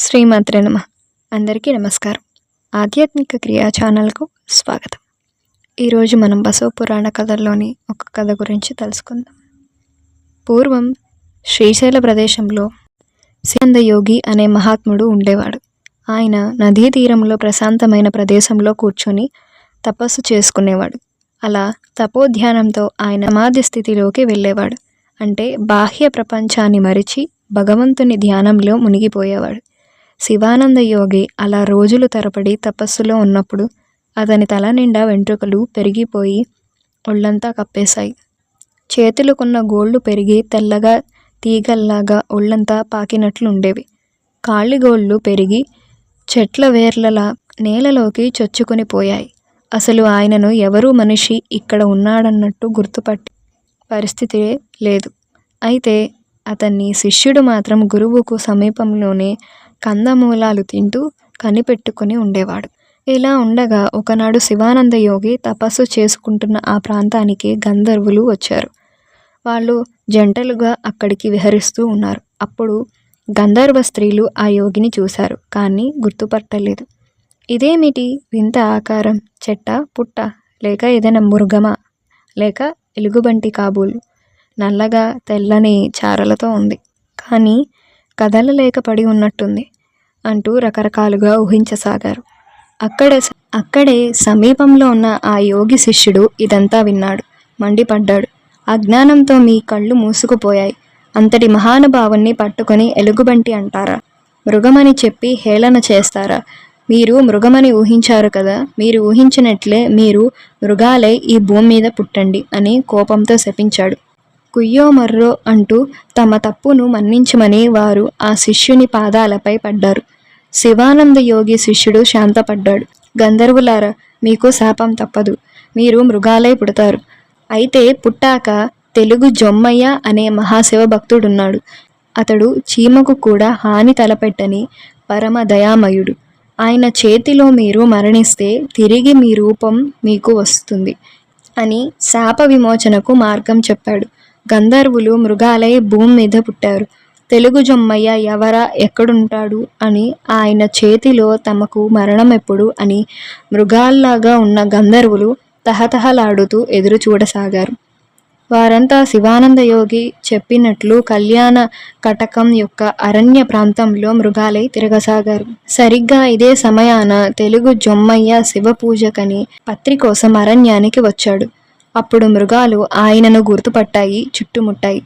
శ్రీమాత్రే నమ. అందరికీ నమస్కారం. ఆధ్యాత్మిక క్రియా ఛానల్కు స్వాగతం. ఈరోజు మనం బసవ పురాణ కథల్లోని ఒక కథ గురించి తెలుసుకుందాం. పూర్వం శ్రీశైల ప్రదేశంలో సికంద యోగి అనే మహాత్ముడు ఉండేవాడు. ఆయన నదీ తీరంలో ప్రశాంతమైన ప్రదేశంలో కూర్చొని తపస్సు చేసుకునేవాడు. అలా తపోధ్యానంతో ఆయన సమాధి స్థితిలోకి వెళ్ళేవాడు. అంటే బాహ్య ప్రపంచాన్ని మరిచి భగవంతుని ధ్యానంలో మునిగిపోయేవాడు. శివానంద యోగి అలా రోజులు తరబడి తపస్సులో ఉన్నప్పుడు అతని తల నిండా వెంట్రుకలు పెరిగిపోయి ఒళ్ళంతా కప్పేశాయి. చేతులకున్న గోళ్ళు పెరిగి తెల్లగా తీగల్లాగా ఒళ్ళంతా పాకినట్లు ఉండేవి కాళ్ళిగోళ్ళు పెరిగి చెట్ల వేర్లలా నేలలోకి చొచ్చుకుని పోయాయి. అసలు ఆయనను ఎవరూ మనిషి ఇక్కడ ఉన్నాడన్నట్టు గుర్తుపట్టి పరిస్థితి లేదు. అయితే అతన్ని శిష్యుడు మాత్రం గురువుకు సమీపంలోనే కందమూలాలు తింటూ కనిపెట్టుకుని ఉండేవాడు. ఇలా ఉండగా ఒకనాడు శివానంద యోగి తపస్సు చేసుకుంటున్న ఆ ప్రాంతానికి గంధర్వులు వచ్చారు. వాళ్ళు జంటలుగా అక్కడికి విహరిస్తూ ఉన్నారు. అప్పుడు గంధర్వ స్త్రీలు ఆ యోగిని చూశారు కానీ గుర్తుపట్టలేదు. ఇదేమిటి? వింత ఆకారం చెట్ట పుట్ట? లేక ఏదైనా మృగమా? లేక ఎలుగుబంటి కాబూలు? నల్లగా తెల్లని చారలతో ఉంది. కానీ కదలలేక పడి ఉన్నట్టుంది అంటూ రకరకాలుగా ఊహించసాగారు. అక్కడ అక్కడే సమీపంలో ఉన్న ఆ యోగి శిష్యుడు ఇదంతా విన్నాడు. మండిపడ్డాడు. అజ్ఞానంతో మీ కళ్ళు మూసుకుపోయాయి. అంతటి మహానుభావుణ్ణి పట్టుకొని ఎలుగుబంటి అంటారా? మృగమని చెప్పి హేళన చేస్తారా? మీరు మృగమని ఊహించారు కదా మీరు ఊహించినట్లే మీరు మృగాలై ఈ భూమి మీద పుట్టండి అని కోపంతో శపించాడు. కుయ్యో మర్రో అంటూ తమ తప్పును మన్నించమని వారు ఆ శిష్యుని పాదాలపై పడ్డారు. శివానంద యోగి శిష్యుడు శాంతపడ్డాడు. గంధర్వులారా మీకు శాపం తప్పదు. మీరు మృగాలై పుడతారు. అయితే పుట్టాక తెలుగు జొమ్మయ్య అనే మహాశివ భక్తుడున్నాడు. అతడు చీమకు కూడా హాని తలపెట్టని పరమ దయామయుడు ఆయన చేతిలో మీరు మరణిస్తే తిరిగి మీ రూపం మీకు వస్తుంది అని శాప విమోచనకు మార్గం చెప్పాడు. గంధర్వులు మృగాలై భూమి మీద పుట్టారు. తెలుగు జొమ్మయ్య ఎవరా ఎక్కడుంటాడు అని ఆయన చేతిలో తమకు మరణం ఎప్పుడు అని మృగాల్లాగా ఉన్న గంధర్వులు తహతహలాడుతూ ఎదురు చూడసాగారు. వారంతా శివానంద యోగి చెప్పినట్లు కళ్యాణ కటకం యొక్క అరణ్య ప్రాంతంలో మృగాలై తిరగసాగారు. సరిగ్గా ఇదే సమయాన తెలుగు జొమ్మయ్య శివ పూజకని పత్రి కోసం అరణ్యానికి వచ్చాడు. అప్పుడు మృగాలు ఆయనను గుర్తుపట్టాయి చుట్టుముట్టాయి.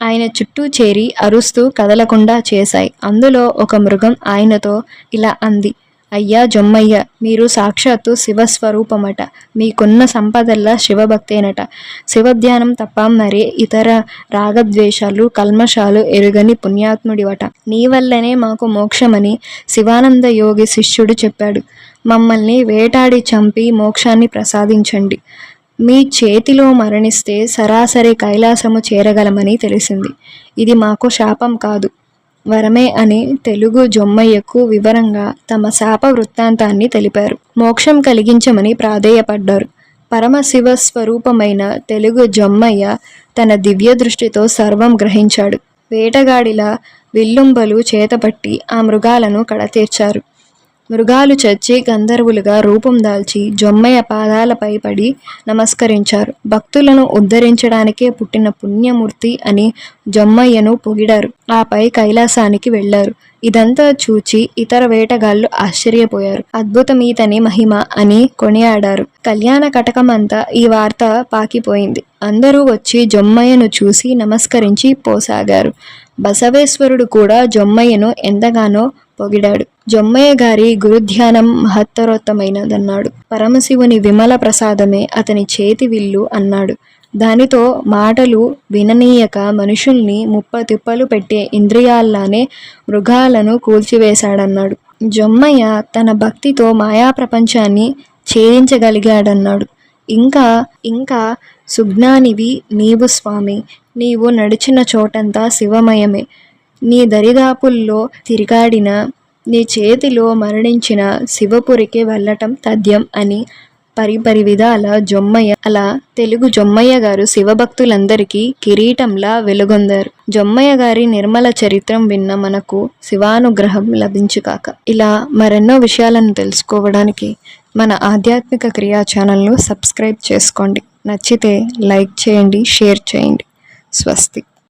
ఆయన చుట్టూ చేరి అరుస్తూ కదలకుండా చేశాయి. అందులో ఒక మృగం ఆయనతో ఇలా అంది అయ్యా జొమ్మయ్య మీరు సాక్షాత్తు శివస్వరూపమట మీకున్న సంపదల్లా శివభక్తేనట. శివధ్యానం తప్ప మరే ఇతర రాగద్వేషాలు కల్మషాలు ఎరుగని పుణ్యాత్ముడివట. నీ వల్లనే మాకు మోక్షమని శివానంద యోగి శిష్యుడు చెప్పాడు. మమ్మల్ని వేటాడి చంపి మోక్షాన్ని ప్రసాదించండి. మీ చేతిలో మరణిస్తే సరాసరి కైలాసము చేరగలమని తెలిసింది. ఇది మాకు శాపం కాదు. వరమే అని తెలుగు జొమ్మయ్యకు వివరంగా తమ శాప వృత్తాంతాన్ని తెలిపారు. మోక్షం కలిగించమని ప్రాధేయపడ్డారు. పరమశివ స్వరూపమైన తెలుగు జొమ్మయ్య తన దివ్య దృష్టితో సర్వం గ్రహించాడు. వేటగాడిలా విల్లుంబలు చేతపట్టి ఆ మృగాలను కడతీర్చారు. మృగాలు చచ్చి గంధర్వులుగా రూపం దాల్చి జొమ్మయ్య పాదాలపై పడి నమస్కరించారు. భక్తులను ఉద్ధరించడానికే పుట్టిన పుణ్యమూర్తి అని జొమ్మయ్యను పొగిడారు. ఆపై కైలాసానికి వెళ్ళారు ఇదంతా చూచి ఇతర వేటగాళ్ళు ఆశ్చర్యపోయారు. అద్భుతమీతని మహిమ అని కొనియాడారు. కళ్యాణ కటకమంతా ఈ వార్త పాకిపోయింది. అందరూ వచ్చి జొమ్మయ్యను చూసి నమస్కరించి పోసాగారు. బసవేశ్వరుడు కూడా జొమ్మయ్యను ఎంతగానో పొగిడాడు. జొమ్మయ్య గారి గురుధ్యానం మహత్తరోత్తమైనదన్నాడు. పరమశివుని విమల ప్రసాదమే అతని చేతి విల్లు అన్నాడు. దానితో మాటలు విననీయక మనుషుల్ని ముప్ప తిప్పలు పెట్టే ఇంద్రియాల్లానే మృగాలను కూల్చివేశాడన్నాడు. జొమ్మయ్య తన భక్తితో మాయా ప్రపంచాన్ని ఛేదించగలిగాడన్నాడు. ఇంకా ఇంకా సుజ్ఞానివి నీవు స్వామి నీవు నడిచిన చోటంతా శివమయమే. నీ దరిదాపుల్లో తిరిగాడిన నీ చేతిలో మరణించిన శివపురికి వెళ్ళటం తథ్యం అని పరిపరి విధాల జొమ్మయ్య అలా తెలుగు జొమ్మయ్య గారు శివభక్తులందరికీ కిరీటంలా వెలుగొందారు. జొమ్మయ్య గారి నిర్మల చరిత్రం విన్న మనకు శివానుగ్రహం లభించుకాక ఇలా మరెన్నో విషయాలను తెలుసుకోవడానికి మన ఆధ్యాత్మిక క్రియా ఛానల్ను సబ్స్క్రైబ్ చేసుకోండి. నచ్చితే లైక్ చేయండి షేర్ చేయండి. స్వస్తి.